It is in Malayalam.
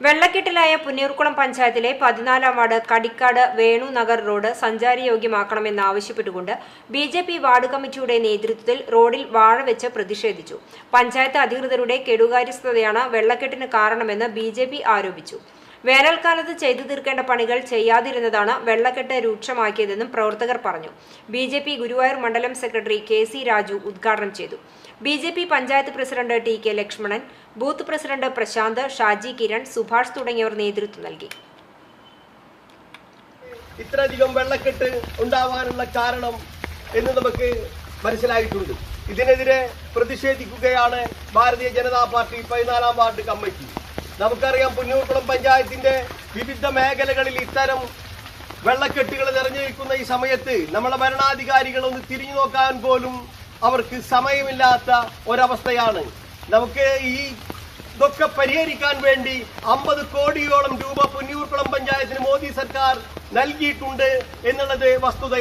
വെള്ളക്കെട്ടിലായ പുന്നീർക്കുളം പഞ്ചായത്തിലെ പതിനാലാം വാർഡ് കടിക്കാട് വേണു നഗർ റോഡ് സഞ്ചാരയോഗ്യമാക്കണമെന്നാവശ്യപ്പെട്ടുകൊണ്ട് ബി ജെ പി വാർഡ് കമ്മിറ്റിയുടെ നേതൃത്വത്തിൽ റോഡിൽ വാഴ വെച്ച് പ്രതിഷേധിച്ചു. പഞ്ചായത്ത് അധികൃതരുടെ കെടുകാര്യസ്ഥതയാണ് വെള്ളക്കെട്ടിന് കാരണമെന്ന് ബി ആരോപിച്ചു. വേനൽക്കാലത്ത് ചെയ്തു തീർക്കേണ്ട പണികൾ ചെയ്യാതിരുന്നതാണ് വെള്ളക്കെട്ട് രൂക്ഷമാക്കിയതെന്നും പ്രവർത്തകർ പറഞ്ഞു. ബി ജെ പി ഗുരുവായൂർ മണ്ഡലം സെക്രട്ടറി കെ സി രാജു ഉദ്ഘാടനം ചെയ്തു. B J P panchayat president T K Lakshmanan booth president Prasanth Shaji Kiran Subhash തുടങ്ങിയവർ നേതൃത്വം നൽകി. ഇത്രയധികം വെള്ളക്കെട്ട് ഉണ്ടാവാനുള്ള കാരണം എന്ന് നമുക്ക് മനസ്സിലായിട്ടുണ്ട്. ഇതിനെതിരെ പ്രതിഷേധിക്കുകയാണ് ഭാരതീയ ജനതാ പാർട്ടി പതിനാലാം വാർഡ് കമ്മിറ്റി. നമുക്കറിയാം പുന്നൂർക്കുളം പഞ്ചായത്തിന്റെ വിവിധ മേഖലകളിൽ ഇത്തരം വെള്ളക്കെട്ടുകൾ നിറഞ്ഞു നിൽക്കുന്ന ഈ സമയത്ത് നമ്മളെ ഭരണാധികാരികൾ ഒന്ന് തിരിഞ്ഞു നോക്കാൻ പോലും അവർക്ക് സമയമില്ലാത്ത ഒരവസ്ഥയാണ്. നമുക്ക് ഈ ഇതൊക്കെ പരിഹരിക്കാൻ വേണ്ടി അമ്പത് കോടിയോളം രൂപ പുന്നൂർക്കുളം പഞ്ചായത്തിന് മോദി സർക്കാർ നൽകിയിട്ടുണ്ട് എന്നുള്ളത് വസ്തുത